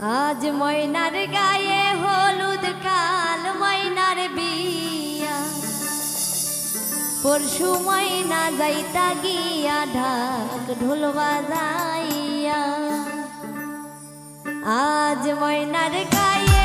আজ ময়নার গায়ে হলুদ, কাল ময়নার বিয়া। পরশু ময়না যাইতা গিয়া, ঢাক ঢোল বাজাইয়া। আজ ময়নার গায়ে